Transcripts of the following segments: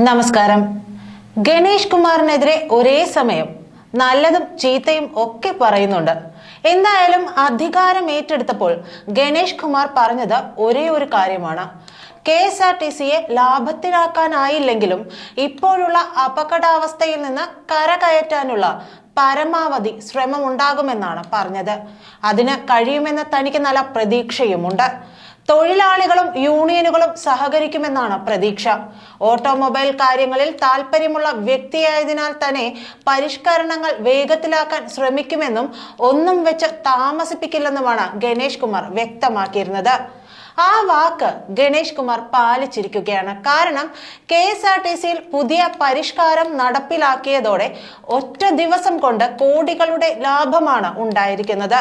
നമസ്കാരം. ഗണേഷ് കുമാറിനെതിരെ ഒരേ സമയം നല്ലതും ചീത്തയും ഒക്കെ പറയുന്നുണ്ട്. എന്തായാലും അധികാരം ഏറ്റെടുത്തപ്പോൾ ഗണേഷ് കുമാർ പറഞ്ഞത് ഒരേ ഒരു കാര്യമാണ്. കെ എസ് ആർ ടി സിയെ ലാഭത്തിലാക്കാനായില്ലെങ്കിലും ഇപ്പോഴുള്ള അപകടാവസ്ഥയിൽ നിന്ന് കരകയറ്റാനുള്ള പരമാവധി ശ്രമം ഉണ്ടാകുമെന്നാണ് പറഞ്ഞത്. അതിന് കഴിയുമെന്ന് തനിക്ക് നല്ല പ്രതീക്ഷയുമുണ്ട്. തൊഴിലാളികളും യൂണിയനുകളും സഹകരിക്കുമെന്നാണ് പ്രതീക്ഷ. ഓട്ടോമൊബൈൽ കാര്യങ്ങളിൽ താല്പര്യമുള്ള വ്യക്തിയായതിനാൽ തന്നെ പരിഷ്കരണങ്ങൾ വേഗത്തിലാക്കാൻ ശ്രമിക്കുമെന്നും ഒന്നും വെച്ച് താമസിപ്പിക്കില്ലെന്നുമാണ് ഗണേഷ് കുമാർ വ്യക്തമാക്കിയിരുന്നത്. ആ വാക്ക് ഗണേഷ് കുമാർ പാലിച്ചിരിക്കുകയാണ്. കാരണം കെ എസ് ആർ ടി സിയിൽ പുതിയ പരിഷ്കാരം നടപ്പിലാക്കിയതോടെ ഒറ്റ ദിവസം കൊണ്ട് കോടികളുടെ ലാഭമാണ് ഉണ്ടായിരിക്കുന്നത്.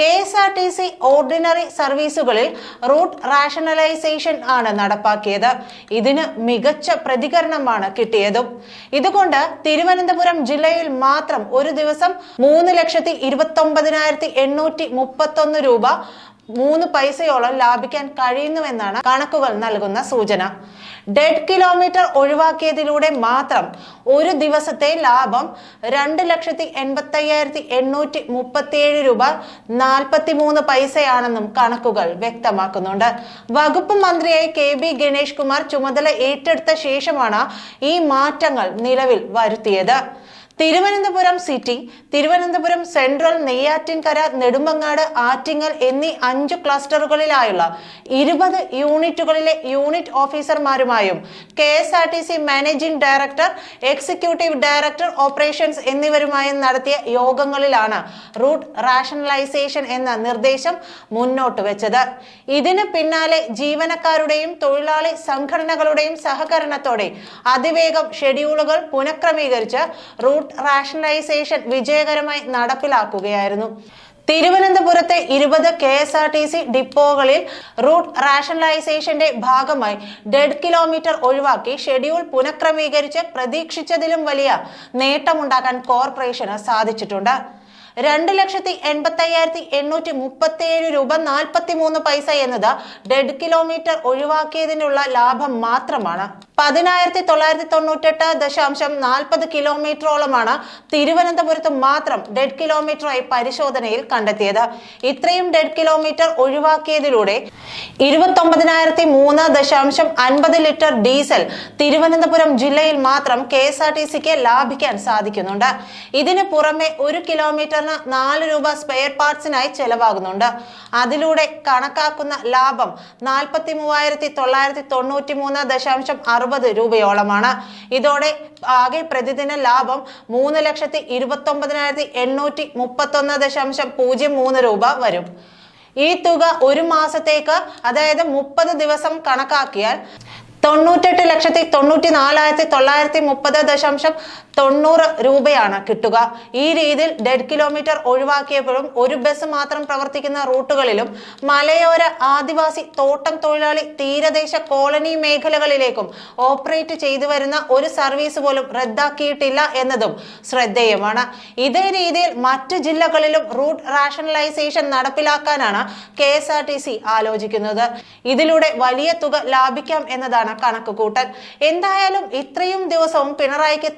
K S R T C ordinary സർവീസുകളിൽ route rationalisation ആണ് നടപ്പാക്കിയത്. ഇതിന് മികച്ച പ്രതികരണമാണ് കിട്ടിയതും. ഇതുകൊണ്ട് തിരുവനന്തപുരം ജില്ലയിൽ മാത്രം ഒരു ദിവസം മൂന്ന് ലക്ഷത്തി ഇരുപത്തി ഒമ്പതിനായിരത്തി എണ്ണൂറ്റി മുപ്പത്തൊന്ന് രൂപ മൂന്ന് പൈസയോളം ലാഭിക്കാൻ കഴിയുന്നുവെന്നാണ് കണക്കുകൾ നൽകുന്ന സൂചന. ഡെഡ് കിലോമീറ്റർ ഒഴിവാക്കിയതിലൂടെ മാത്രം ഒരു ദിവസത്തെ ലാഭം രണ്ട് ലക്ഷത്തി എൺപത്തി അയ്യായിരത്തി എണ്ണൂറ്റി മുപ്പത്തിയേഴ് രൂപ നാൽപ്പത്തി മൂന്ന് പൈസയാണെന്നും കണക്കുകൾ വ്യക്തമാക്കുന്നുണ്ട്. വകുപ്പ് മന്ത്രിയായി കെ ബി ഗണേഷ് കുമാർ ചുമതല ഏറ്റെടുത്ത ശേഷമാണ് ഈ മാറ്റങ്ങൾ നിലവിൽ വരുത്തിയത്. തിരുവനന്തപുരം സിറ്റി തിരുവനന്തപുരം സെൻട്രൽ നെയ്യാറ്റിൻകര നെടുമ്പങ്ങാട് ആറ്റിങ്ങൽ എന്നീ അഞ്ച് ക്ലസ്റ്ററുകളിലായുള്ള ഇരുപത് യൂണിറ്റുകളിലെ unit ഓഫീസർമാരുമായും K S R T C managing director executive director operations എന്നിവരുമായും നടത്തിയ യോഗങ്ങളിലാണ് റൂട്ട് റാഷണലൈസേഷൻ എന്ന നിർദ്ദേശം മുന്നോട്ട് വെച്ചത്. ഇതിന് പിന്നാലെ ജീവനക്കാരുടെയും തൊഴിലാളി സംഘടനകളുടെയും സഹകരണത്തോടെ അതിവേഗം ഷെഡ്യൂളുകൾ പുനഃക്രമീകരിച്ച് റൂട്ട് റാഷണലൈസേഷൻ വിജയകരമായി നടപ്പിലാക്കുകയായിരുന്നു. തിരുവനന്തപുരത്തെ ഇരുപത് K S R T C ഡിപ്പോകളിൽ route റാഷണലൈസേഷന്റെ ഭാഗമായി ഡെഡ് കിലോമീറ്റർ ഒഴിവാക്കി ഷെഡ്യൂൾ പുനഃക്രമീകരിച്ച് പ്രതീക്ഷിച്ചതിലും വലിയ നേട്ടമുണ്ടാക്കാൻ കോർപ്പറേഷന് സാധിച്ചിട്ടുണ്ട്. രണ്ട് ലക്ഷത്തി എൺപത്തി അയ്യായിരത്തി എണ്ണൂറ്റി മുപ്പത്തി ഏഴ് രൂപ നാൽപ്പത്തി മൂന്ന് പൈസ എന്നത് ഡെഡ് കിലോമീറ്റർ ഒഴിവാക്കിയതിനുള്ള ലാഭം മാത്രമാണ്. പതിനായിരത്തി തൊള്ളായിരത്തി തൊണ്ണൂറ്റെട്ട് ദശാംശം നാൽപ്പത് കിലോമീറ്ററോളമാണ് തിരുവനന്തപുരത്ത് മാത്രം ഡെഡ് കിലോമീറ്ററായി പരിശോധനയിൽ കണ്ടെത്തിയത്. ഇത്രയും ഡെഡ് കിലോമീറ്റർ ഒഴിവാക്കിയതിലൂടെ ഇരുപത്തൊമ്പതിനായിരത്തി മൂന്ന് ദശാംശം അൻപത് ലിറ്റർ ഡീസൽ തിരുവനന്തപുരം ജില്ലയിൽ മാത്രം കെ എസ് ആർ ടി സിക്ക് ലാഭിക്കാൻ സാധിക്കുന്നുണ്ട്. ഇതിന് പുറമെ ഒരു കിലോമീറ്ററിന് നാല് രൂപ സ്പെയർ പാർട്സിനായി ചെലവാകുന്നുണ്ട്. അതിലൂടെ കണക്കാക്കുന്ന ലാഭം നാൽപ്പത്തി മൂവായിരത്തി തൊള്ളായിരത്തി തൊണ്ണൂറ്റി മൂന്ന് ദശാംശം അറുപത് രൂപയോളമാണ്. ഇതോടെ ആകെ പ്രതിദിന ലാഭം മൂന്ന് ലക്ഷത്തി ഇരുപത്തി ഒമ്പതിനായിരത്തി എണ്ണൂറ്റി മുപ്പത്തൊന്ന് ദശാംശം പൂജ്യം മൂന്ന് രൂപ വരും. ഈ തുക ഒരു മാസത്തേക്ക് അതായത് മുപ്പത് ദിവസം കണക്കാക്കിയാൽ തൊണ്ണൂറ്റെട്ട് ലക്ഷത്തി തൊണ്ണൂറ്റി നാലായിരത്തി തൊള്ളായിരത്തി മുപ്പത് ദശാംശം തൊണ്ണൂറ് രൂപയാണ് കിട്ടുക. ഈ രീതിയിൽ ഡെഡ് കിലോമീറ്റർ ഒഴിവാക്കിയപ്പോഴും ഒരു ബസ് മാത്രം പ്രവർത്തിക്കുന്ന റൂട്ടുകളിലും മലയോര ആദിവാസി തോട്ടം തൊഴിലാളി തീരദേശ കോളനി മേഖലകളിലേക്കും ഓപ്പറേറ്റ് ചെയ്തു വരുന്ന ഒരു സർവീസ് പോലും റദ്ദാക്കിയിട്ടില്ല എന്നതും ശ്രദ്ധേയമാണ്. ഇതേ രീതിയിൽ മറ്റു ജില്ലകളിലും route rationalisation നടപ്പിലാക്കാനാണ് K S R T C ആലോചിക്കുന്നത്. ഇതിലൂടെ വലിയ തുക ലാഭിക്കാം എന്നതാണ് കണക്ക് കൂട്ടൽ എന്തായാലും ഇത്രയും ദിവസവും പിണറായിക്ക്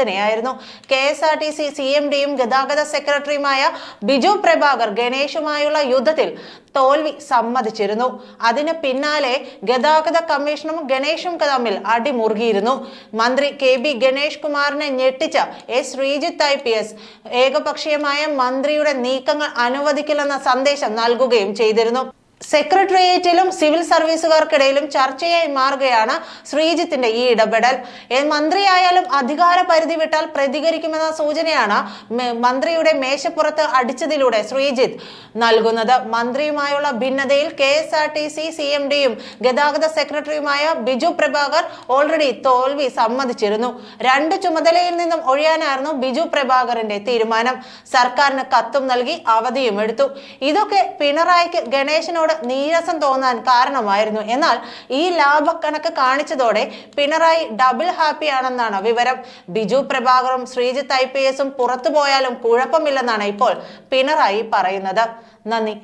തലവേദനയായിരുന്നു K S R T C C M ഡിയും ഗതാഗത സെക്രട്ടറിയുമായ ബിജു പ്രഭാകർ ഗണേഷുമായുള്ള യുദ്ധത്തിൽ തോൽവി സമ്മതിച്ചിരുന്നു. അതിന് പിന്നാലെ ഗതാഗത കമ്മീഷനും ഗണേഷും തമ്മിൽ അടിമുറുകിയിരുന്നു. മന്ത്രി കെ ബി ഗണേഷ് കുമാറിനെ ഞെട്ടിച്ച S Sreejith I P S ഏകപക്ഷീയമായ മന്ത്രിയുടെ നീക്കങ്ങൾ അനുവദിക്കില്ലെന്ന സന്ദേശം നൽകുകയും ചെയ്തിരുന്നു. സെക്രട്ടേറിയറ്റിലും സിവിൽ സർവീസുകാർക്കിടയിലും ചർച്ചയായി മാറുകയാണ് ശ്രീജിത്തിന്റെ ഈ ഇടപെടൽ. മന്ത്രിയായാലും അധികാര പരിധി വിട്ടാൽ പ്രതികരിക്കുമെന്ന സൂചനയാണ് മന്ത്രിയുടെ മേശപ്പുറത്ത് അടിച്ചതിലൂടെ ശ്രീജിത്ത് നൽകുന്നത്. മന്ത്രിയുമായുള്ള ഭിന്നതയിൽ K S R T C C M ഡിയും ഗതാഗത സെക്രട്ടറിയുമായ ബിജു പ്രഭാകർ ഓൾറെഡി തോൽവി സമ്മതിച്ചിരുന്നു. രണ്ട് ചുമതലയിൽ നിന്നും ഒഴിയാനായിരുന്നു ബിജു പ്രഭാകറിന്റെ തീരുമാനം. സർക്കാരിന് കത്തും നൽകി അവധിയും എടുത്തു. ഇതൊക്കെ പിണറായിക്ക് ഗണേശനോട് നീരസം തോന്നാൻ കാരണമായിരുന്നു. എന്നാൽ ഈ ലാഭക്കണക്ക് കാണിച്ചതോടെ പിണറായി ഡബിൾ ഹാപ്പിയാണെന്നാണ് വിവരം. ബിജു പ്രഭാകറും ശ്രീജിത്ത് ഐ പി എസും പുറത്തുപോയാലും കുഴപ്പമില്ലെന്നാണ് ഇപ്പോൾ പിണറായി പറയുന്നത്. നന്ദി.